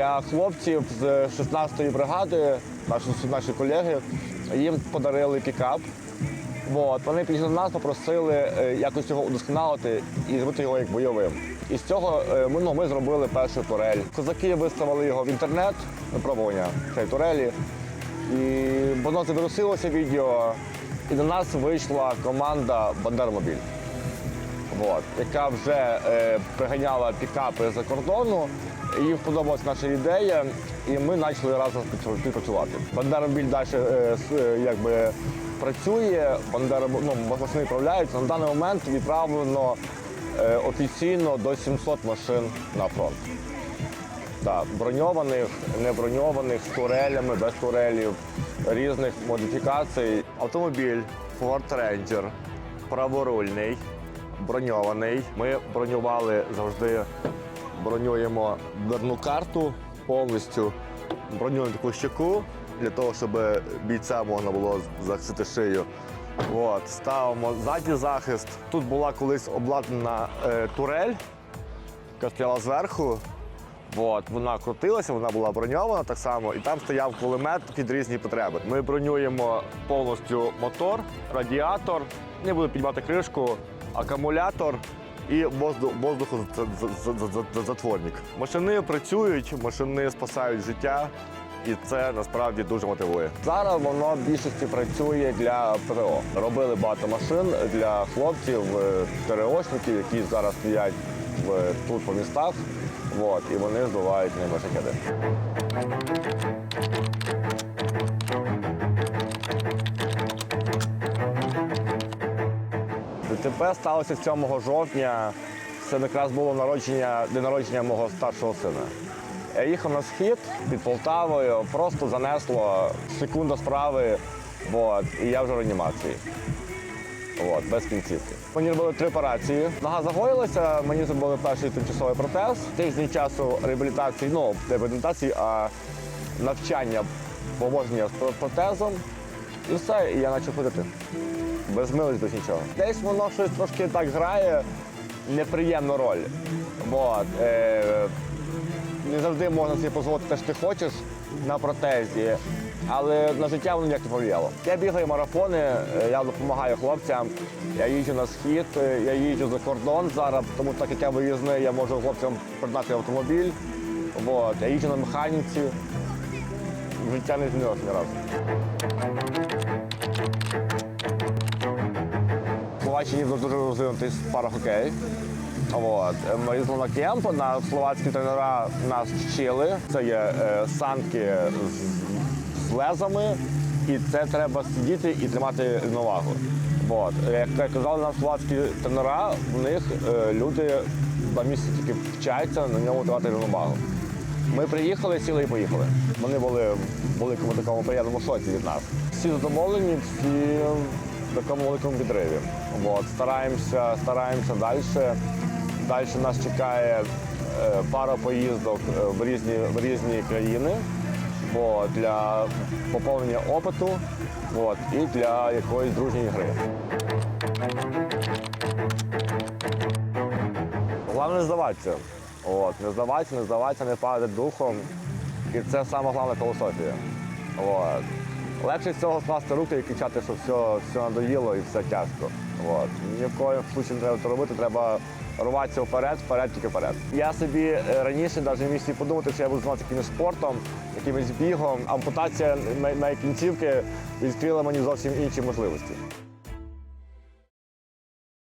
для хлопців з 16-ї бригади, наші, наші колеги, їм подарили пікап. От, вони до нас, попросили е, якось його удосконалити і зробити його як бойовим. І з цього е, ми, ну, ми зробили першу турель. Козаки виставили його в інтернет, випробування цієї турелі. І воно завірусилося відео, і до нас вийшла команда Бандермобіль, от, яка вже е, приганяла пікапи за кордону. Їм сподобалася наша ідея, і ми почали разом співпрацювати. Бандеромобіль далі е, е, якби, працює, Бандера, ну, машини відправляються. На даний момент відправлено е, офіційно до 700 машин на фронт. Так, броньованих, неброньованих, з турелями, без турелів, різних модифікацій. Автомобіль Ford Ranger праворульний, броньований. Ми бронювали завжди, бронюємо дверну карту повністю, бронюємо таку щеку для того, щоб бійця можна було захистити шию. От, ставимо задній захист. Тут була колись обладнана е, турель, яка стояла зверху. От, вона крутилася, вона була броньована так само, і там стояв кулемет під різні потреби. Ми бронюємо повністю мотор, радіатор, не буду піднімати кришку, акумулятор і воздух, воздухозатворник. Машини працюють, машини спасають життя. І це насправді дуже мотивує. Зараз воно в більшості працює для ПТО. Робили багато машин для хлопців, е, ТРОшників, які зараз стоять в, тут по містах. От, і вони збивають ними шахеди. ДТП сталося 7 жовтня. Це якраз було народження, день народження мого старшого сина. Я їхав на схід під Полтавою, просто занесло секунда справи, от, і я вже в реанімації. От, без кінцівки. Мені робили три операції. Нога загоїлася, мені зробили перший тимчасовий протез. Тиждень часу реабілітації, ну, не реабілітації, а навчання поводження з протезом. І все, і я почав ходити. Без без нічого. Десь воно щось трошки так грає неприємну роль. От, е, не завжди можна собі дозволити те, що ти хочеш на протезі, але на життя воно ніяк не повлияло. Я бігаю марафони, е, я допомагаю хлопцям, я їжджу на схід, е, я їжджу за кордон зараз, тому так як я виїзний, я можу хлопцям придбати автомобіль. От, я їжджу на механіці. Життя не змінилося ні разу. Словаччині дуже розвинутий парахокей. От. Їздили на кемп, на словацькі тренера нас вчили. Це є е, санки з, лезами, і це треба сидіти і тримати рівновагу. От. Як казали нам словацькі тренера, в них е, люди два місяці тільки вчаться на ньому тримати рівновагу. Ми приїхали, сіли і поїхали. Вони були в великому такому приємному шоці від нас. Всі задоволені, всі в такому великому підриві. От, стараємося, стараємося далі. Далі нас чекає е, пара поїздок е, в різні, в різні країни от, для поповнення опиту от, і для якоїсь дружньої гри. Головне не здаватися. От, не здаватися, не здаватися, не падати духом. І це саме головна філософія. От. Легше з цього скласти руки і кричати, що все, все надоїло і все тяжко. От. Ні в коїм случаї не треба це робити, треба рватися вперед, вперед, тільки вперед. Я собі е, раніше навіть не міг собі подумати, що я буду займатися якимось спортом, якимось бігом. Ампутація на кінцівки відкрила мені зовсім інші можливості.